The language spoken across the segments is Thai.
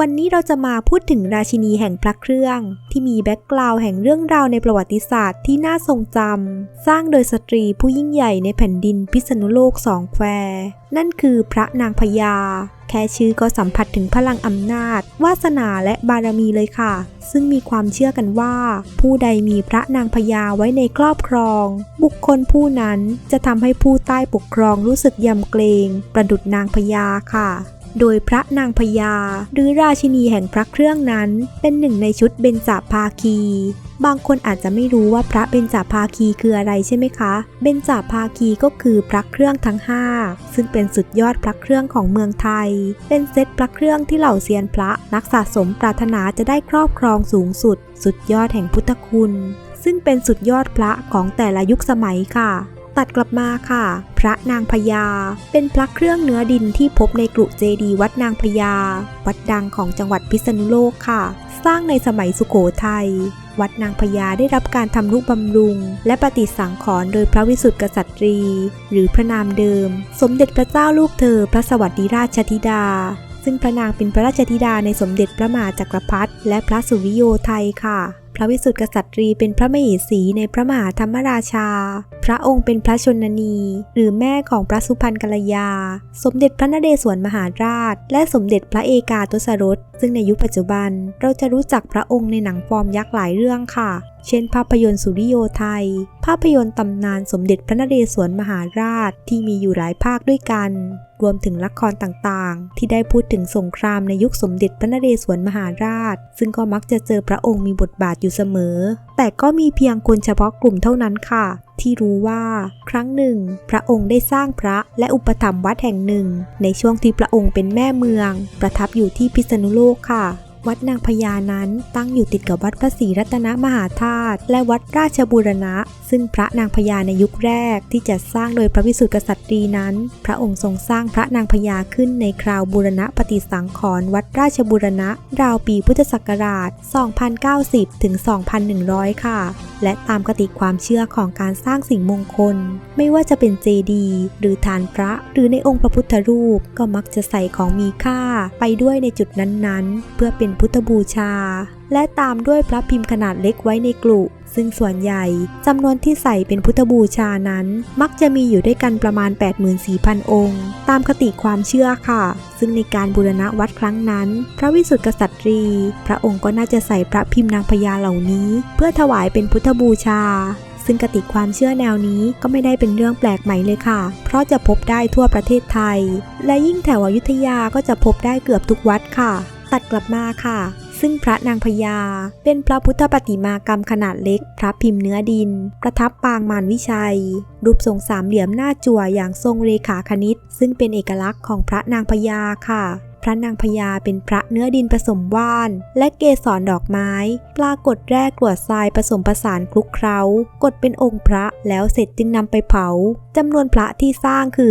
วันนี้เราจะมาพูดถึงราชินีแห่งพระเครื่อง ที่มีแบ็กกราวด์แห่งเรื่องราวในประวัติศาสตร์ที่น่าทรงจำ สร้างโดยสตรีผู้ยิ่งใหญ่ในแผ่นดินพิษณุโลกสองแควนั่นคือพระนางพญา แค่ชื่อก็สัมผัสถึงพลังอำนาจ วาสนาและบารมีเลยค่ะ ซึ่งมีความเชื่อกันว่า ผู้ใดมีพระนางพญาไว้ในครอบครอง บุคคลผู้นั้นจะทำให้ผู้ใต้ปกครองรู้สึกยำเกรง ประดุดนางพญาค่ะ โดยพระนางพญาหรือราชินีแห่งพระเครื่องนั้น เป็นหนึ่งในชุดเบญจภาคี บางคนอาจจะไม่รู้ว่าพระเบญจภาคีคืออะไรใช่ไหมคะ เบญจภาคีก็คือพระเครื่องทั้ง 5 ซึ่งเป็นสุดยอดพระเครื่องของเมืองไทย เป็นเซตพระเครื่องที่เหล่าเซียนพระนักสะสมปรารถนาจะได้ครอบครองสูงสุด สุดยอดแห่งพุทธคุณ ซึ่งเป็นสุดยอดพระของแต่ละยุคสมัยค่ะ ตัดกลับมาค่ะ พระนางพญา เป็นพระเครื่องเนื้อดินที่พบในกรุเจดีวัดนางพญา วัดดังของจังหวัดพิษณุโลกค่ะ สร้างในสมัยสุโขทัยวัดนางพญาได้รับการทำนุบำรุง และปฏิสังขรณ์โดยพระวิสุทธิกษัตรี หรือพระนามเดิม สมเด็จพระเจ้าลูกเธอ พระสวัสดิราชธิดา ซึ่งพระนางเป็นพระราชธิดาในสมเด็จพระมหาจักรพรรดิและพระสุริโยไทยค่ะพระวิสุทธิกษัตรีเป็นพระมเหสีในพระมหาธรรมราชา พระองค์เป็นพระชนนี หรือแม่ของพระสุพรรณกัลยา สมเด็จพระนเรศวรมหาราช และสมเด็จพระเอกาทศรส ซึ่งในยุคปัจจุบัน เราจะรู้จักพระองค์ในหนังฟอร์มยักษ์หลายเรื่องค่ะ เช่น ภาพยนตร์สุริโยไทย ภาพยนตร์ตำนานสมเด็จพระนเรศวรมหาราชที่มีอยู่หลายภาคด้วยกัน รวมถึงละครต่างๆ ที่ได้พูดถึงสงครามในยุคสมเด็จพระนเรศวรมหาราช ซึ่งก็มักจะเจอพระองค์มีบทบาทอยู่เสมอ แต่ก็มีเพียงคนเฉพาะกลุ่มเท่านั้นค่ะ ที่รู้ว่า ครั้งหนึ่ง พระองค์ได้สร้างพระและอุปถัมภ์วัดแห่งหนึ่ง ในช่วงที่พระองค์เป็นแม่เมือง ประทับอยู่ที่พิษณุโลกค่ะ วัดนางพญานั้นตั้งอยู่ติดกับวัดพระศรีรัตนมหาธาตุและวัดราชบูรณะ ซึ่งพระนางพญาในยุคแรกที่จัดสร้างโดยพระวิสุทธิกษัตรีนั้น พระองค์ทรงสร้างพระนางพญาขึ้นในคราวบูรณะปฏิสังขรณ์วัดราชบูรณะ ราวปีพุทธศักราช 2090 ถึง 2100 ค่ะ และตามกติความเชื่อของการสร้างสิ่งมงคล ไม่ว่าจะเป็นเจดีย์หรือฐานพระหรือในองค์พระพุทธรูปก็มักจะใส่ของมีค่าไปด้วยในจุดนั้นๆ เพื่อเป็นพุทธบูชา และตามด้วยพระพิมพ์ขนาดเล็กไว้ในกลุซึ่งส่วนใหญ่จำนวนที่ใส่เป็นพุทธบูชานั้น มักจะมีอยู่ด้วยกันประมาณ 84,000 องค์ ตามคติความเชื่อค่ะ ซึ่งในการบูรณะวัดครั้งนั้น พระวิสุทธิกษัตรี พระองค์ก็น่าจะใส่พระพิมพ์นางพญาเหล่านี้ เพื่อถวายเป็นพุทธบูชา ซึ่งกติความเชื่อแนวนี้ก็ไม่ได้เป็นเรื่องแปลกใหม่เลยค่ะ เพราะจะพบได้ทั่วประเทศไทย และยิ่งแถวอยุธยาก็จะพบได้เกือบทุกวัดค่ะ ตัดกลับมาค่ะ ซึ่งพระนางพญา เป็นพระพุทธปฏิมากรรมขนาดเล็ก พระพิมพ์เนื้อดิน ประทับปางมารวิชัย รูปทรงสามเหลี่ยมหน้าจั่วอย่างทรงเรขาคณิต ซึ่งเป็นเอกลักษณ์ของพระนางพญาค่ะพระนางพญาเป็นพระเนื้อดินผสมว่าน และเกสรดอกไม้ ปรากฏแรกกรวดทรายผสมผสานคลุกเคล้ากดเป็นองค์พระแล้วเสร็จจึงนำไปเผาจำนวนพระที่สร้างคือ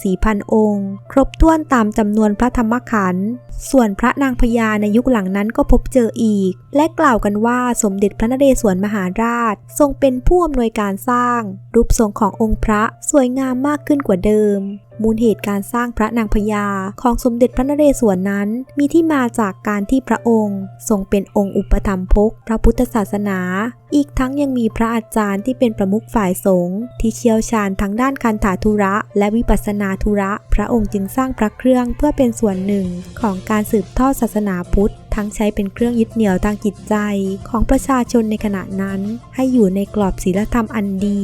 84,000 องค์ ครบถ้วนตามจำนวนพระธรรมขันธ์ ส่วนพระนางพญาในยุคหลังนั้นก็พบเจออีก และกล่าวกันว่าสมเด็จพระนเรศวรมหาราช ทรงเป็นผู้อำนวยการสร้าง รูปทรงขององค์พระสวยงามมากขึ้นกว่าเดิม มูลเหตุการสร้างพระนางพญาของสมเด็จพระนเรศวรนั้น มีที่มาจากการที่พระองค์ ทรงเป็นองค์อุปถัมภกพระพุทธศาสนาอีกทั้งยังมีพระอาจารย์ที่เป็นประมุขฝ่ายสงฆ์ที่เชี่ยวชาญทั้งด้านคันถาธุระ และวิปัสสนาธุระ พระองค์จึงสร้างพระเครื่องเพื่อเป็นส่วนหนึ่งของการสืบทอดศาสนาพุทธ ทั้งใช้เป็นเครื่องยึดเหนี่ยวทางจิตใจ ของประชาชนในขณะนั้น ให้อยู่ในกรอบศีลธรรมอันดี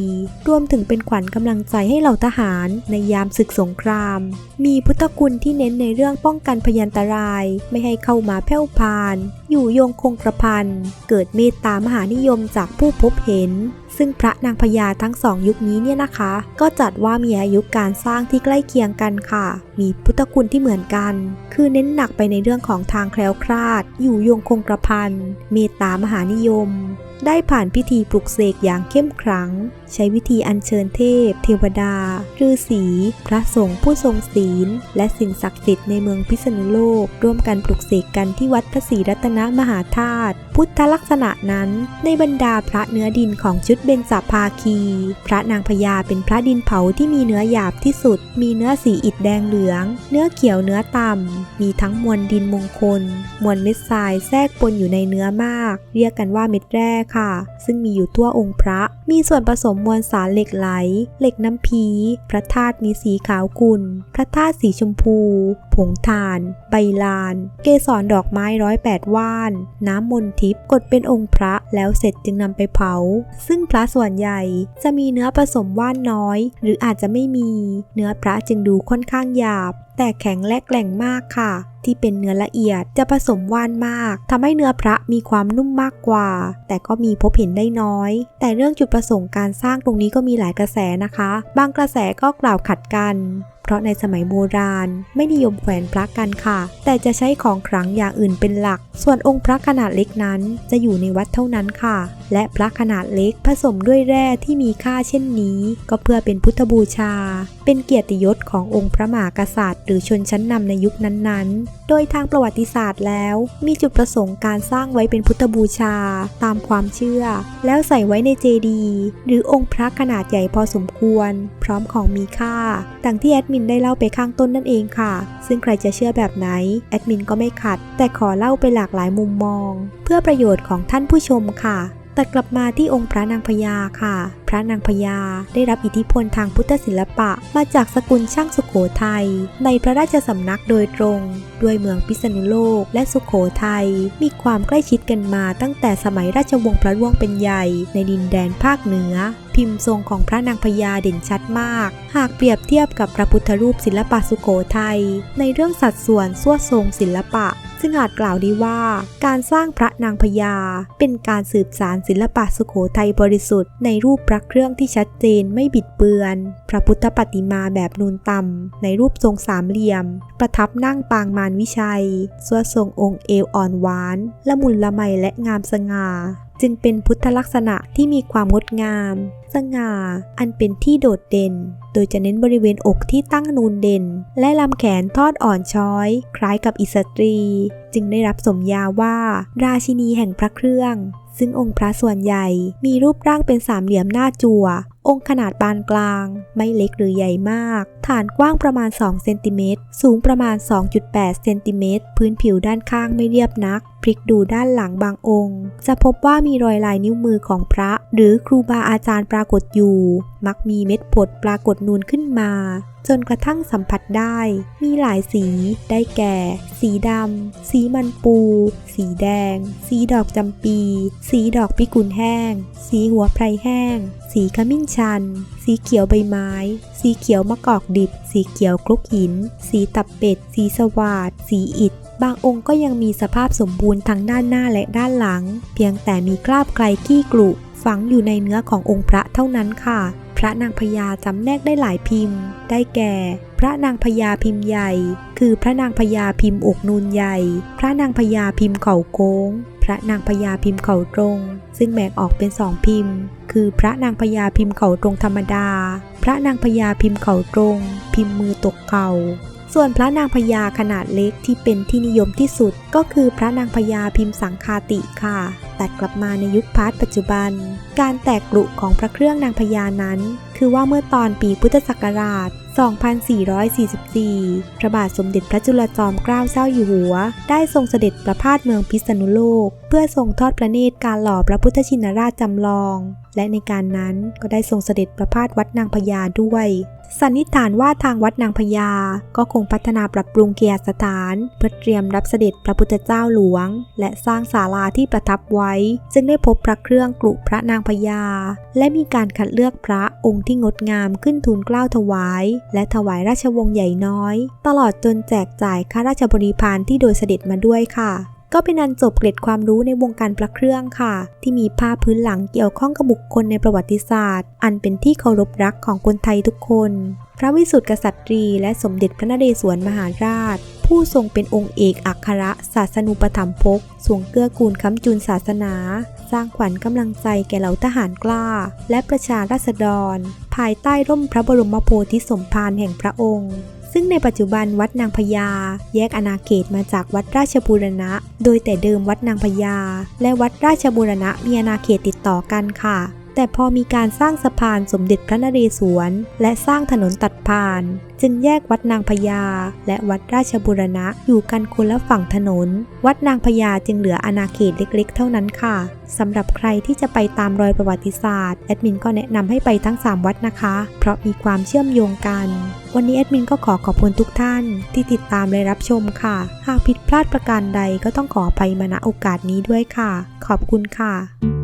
รวมถึงเป็นขวัญกำลังใจให้เหล่าทหารในยามศึกสงคราม มีพุทธคุณที่เน้นในเรื่องป้องกันพยันตราย ไม่ให้เข้ามาแผ่วพาน อยู่ยงคงกระพันเกิดเมตตามหานิยมจากผู้พบเห็น ซึ่งพระนางพญาทั้งสองยุคนี้เนี่ยนะคะ ก็จัดว่ามีอายุการสร้างที่ใกล้เคียงกันค่ะ มีพุทธคุณที่เหมือนกัน คือเน้นหนักไปในเรื่องของทางแคล้วคลาด อยู่ยงคงกระพันเมตตามหานิยม ได้ผ่านพิธีปลุกเสกอย่างเข้มขลัง ใช้วิธีอัญเชิญเทพ เทวดาฤาษีพระสงฆ์ผู้ทรงศีล และสิ่งศักดิ์สิทธิ์ในเมืองพิษณุโลก ร่วมกันปลุกเสกกันที่วัดพระศรีรัตนมหาธาตุพุทธลักษณะนั้น ในบรรดาพระเนื้อดินของชุดเบญจภาคี พระนางพญาเป็นพระดินเผาที่มีเนื้อหยาบที่สุด มีเนื้อสีอิฐแดงเหลือง เนื้อเขียวเนื้อต่ำ มีทั้งมวลดินมงคล มวลเม็ดทรายแทรกปนอยู่ในเนื้อมาก เรียกกันว่าเม็ดแร่ค่ะ ซึ่งมีอยู่ทั่วองค์พระมีส่วนผสมมวลสารเหล็กไหล เหล็กน้ำพี พระธาตุมีสีขาวกุลพระธาตุสีชมพู ผงถ่าน ใบลาน เกสรดอกไม้ร้อยแปดว่าน น้ำมนทิพย์กดเป็นองค์พระแล้วเสร็จจึงนำไปเผา ซึ่งพระส่วนใหญ่จะมีเนื้อผสมว่านน้อย หรืออาจจะไม่มี เนื้อพระจึงดูค่อนข้างหยาบ แต่แข็งและแกร่งมากค่ะที่เป็นเนื้อละเอียดจะผสมว่านมากทำให้เนื้อพระมีความนุ่มมากกว่า แต่ก็มีพบเห็นได้น้อย แต่เรื่องจุดประสงค์การสร้างตรงนี้ก็มีหลายกระแสนะคะ บางกระแสก็กล่าวขัดกัน เพราะในสมัยโบราณ ไม่นิยมแขวนพระกันค่ะ แต่จะใช้ของขลังอย่างอื่นเป็นหลัก ส่วนองค์พระขนาดเล็กนั้นจะอยู่ในวัดเท่านั้นค่ะ และพระขนาดเล็กผสมด้วยแร่ที่มีค่าเช่นนี้ ก็เพื่อเป็นพุทธบูชา เป็นเกียรติยศขององค์พระมหากษัตริย์ หรือชนชั้นนำในยุคนั้นๆ โดยทางประวัติศาสตร์แล้ว มีจุดประสงค์การสร้างไว้เป็นพุทธบูชา ตามความเชื่อ แล้วใส่ไว้ในเจดีย์หรือองค์พระขนาดใหญ่พอสมควร พร้อมของมีค่าดังที่แอดมินได้เล่าไปข้างต้นนั่นเองค่ะ ซึ่งใครจะเชื่อแบบไหนแอดมินก็ไม่ขัด แต่ขอเล่าไปหลากหลายมุมมอง เพื่อประโยชน์ของท่านผู้ชมค่ะ แต่กลับมาที่องค์พระนางพญาค่ะ ระนางพญา ได้รับอิทธิพลทางพุทธศิลปะ มาจากสกุลช่างสุขโขทัยในพระราชสำนักโดยตรงด้วยเมืองพิษณุโลกและสุขโขทัยมีความใกล้ชิดกันมาตั้งแต่สมัยราชวงศ์พระร่วงเป็นใหญ่ในดินแดนภาคเหนือ พิมพ์ทรงของพระนางพญาเด่นชัดมาก หากเปรียบเทียบกับพระพุทธรูปศิลปะสุโขทัยในเรื่องสัดส่วนสวทรงศิลปะซึ่งอาจกล่าวได้ว่า การสร้างพระนางพญาเป็นการสืบสารศิลปะสุโขทัยบริสุทธิ์ในรูปพระเครื่องที่ชัดเจนไม่บิดเบือน พระพุทธปฏิมาแบบนูนต่ำในรูปทรงสามเหลี่ยม ประทับนั่งปางมารวิชัยสวดทรงองค์เอวอ่อนหวาน ละมุนละไมและงามสง่า จึงเป็นพุทธลักษณะที่มีความงดงาม สง่า อันเป็นที่โดดเด่น โดยจะเน้นบริเวณอกที่ตั้งนูนเด่น และลำแขนทอดอ่อนช้อย คล้ายกับอิสตรี จึงได้รับสมญาว่า ราชินีแห่งพระเครื่อง ซึ่งองค์พระส่วนใหญ่มีรูปร่างเป็นสามเหลี่ยมหน้าจั่ว องค์ขนาดปานกลาง ไม่เล็กหรือใหญ่มาก ฐานกว้างประมาณ 2 เซนติเมตร สูงประมาณ 2.8 เซนติเมตร พื้นผิวด้านข้างไม่เรียบนัก พลิกดูด้านหลังบางองค์ จะพบว่ามีรอยลายนิ้วมือของพระ หรือครูบาอาจารย์ปรากฏอยู่ มักมีเม็ดผดปรากฏนูนขึ้นมา จนกระทั่งสัมผัสได้ มีหลายสี ได้แก่ สีดำ สีมันปู สีแดง สีดอกจำปี สีดอกพิกุลแห้ง สีหัวไพรแห้ง สีขมิ้นชัน สีเขียวใบไม้ สีเขียวมะกอกดิบ สีเขียวคลุกหิน สีตับเป็ด สีสวาด สีอิฐบางองค์ก็ยังมีสภาพสมบูรณ์ทั้งด้านหน้าและด้านหลัง เพียงแต่มีคราบไกลขี้กลุฝังอยู่ในเนื้อขององค์พระเท่านั้นค่ะ ระนางพญาจำแนกได้หลายพิมพ์ ได้แก่ พระนางพญาพิมพ์ใหญ่ คือพระนางพญาพิมพ์อกนูนใหญ่ พระนางพญาพิมพ์เข่าโค้ง พระนางพญาพิมพ์เข่าตรง ซึ่งแบ่งออกเป็นสองพิมพ์ คือพระนางพญาพิมพ์เข่าตรงธรรมดา พระนางพญาพิมพ์เข่าตรง พิมพ์มือตกเข่า ส่วนพระนางพญาขนาดเล็กที่เป็นที่นิยมที่สุด ก็คือพระนางพญาพิมพ์สังคาติค่ะแต่กลับมาในยุคพาร์ทปัจจุบัน การแตกกรุของพระเครื่องนางพญานั้น คือว่าเมื่อตอนปีพุทธศักราช 2444 พระบาทสมเด็จพระจุลจอมเกล้าเจ้าอยู่หัว ได้ทรงเสด็จประพาสเมืองพิษณุโลก เพื่อทรงทอดพระเนตรการหล่อพระพุทธชินราชจำลอง และในการนั้นก็ได้ทรงเสด็จประพาสวัดนางพญาด้วย สันนิษฐานว่าทางวัดนางพญาก็คงพัฒนาปรับปรุงเกียรติสถานเพื่อเตรียมรับเสด็จพระพุทธเจ้าหลวง และสร้างศาลาที่ประทับไว้ จึงได้พบพระเครื่องกรุพระนางพญา และมีการคัดเลือกพระองค์ที่งดงามขึ้นทูลเกล้าถวาย และถวายราชวงศ์ใหญ่น้อย ตลอดจนแจกจ่ายข้าราชบริพารที่โดยเสด็จมาด้วยค่ะ ก็เป็นอันจบเกร็ดความรู้ในวงการพระเครื่องค่ะ ที่มีภาพพื้นหลังเกี่ยวข้องกับบุคคลในประวัติศาสตร์ อันเป็นที่เคารพรักของคนไทยทุกคน พระวิสุทธิกษัตรีและสมเด็จพระนเรศวรมหาราช ผู้ทรงเป็นองค์เอกอัครศาสนูปถัมภกทรงเกื้อกูลค้ำจุนศาสนา สร้างขวัญกำลังใจแก่เหล่าทหารกล้า และประชาราษฎร ภายใต้ร่มพระบรมโพธิสมภารแห่งพระองค์ ซึ่งในปัจจุบันวัดนางพญาแยกอาณาเขตมาจากวัดราชบูรณะ โดยแต่เดิมวัดนางพญาและวัดราชบูรณะมีอาณาเขตติดต่อกันค่ะ แต่พอมีการสร้างสะพานสมเด็จพระนเรศวร และสร้างถนนตัดผ่าน จึงแยกวัดนางพญาและวัดราชบูรณะอยู่กันคนละฝั่งถนน วัดนางพญาจึงเหลืออาณาเขตเล็กๆ เท่านั้นค่ะสำหรับใครที่จะไปตามรอยประวัติศาสตร์แอดมินก็แนะนำให้ไปทั้ง 3 วัดนะคะ เพราะมีความเชื่อมโยงกัน วันนี้แอดมินก็ขอขอบคุณทุกท่านที่ติดตามและรับชมค่ะ หากผิดพลาดประการใดก็ต้องขอไปมาณโอกาสนี้ด้วยค่ะ ขอบคุณค่ะ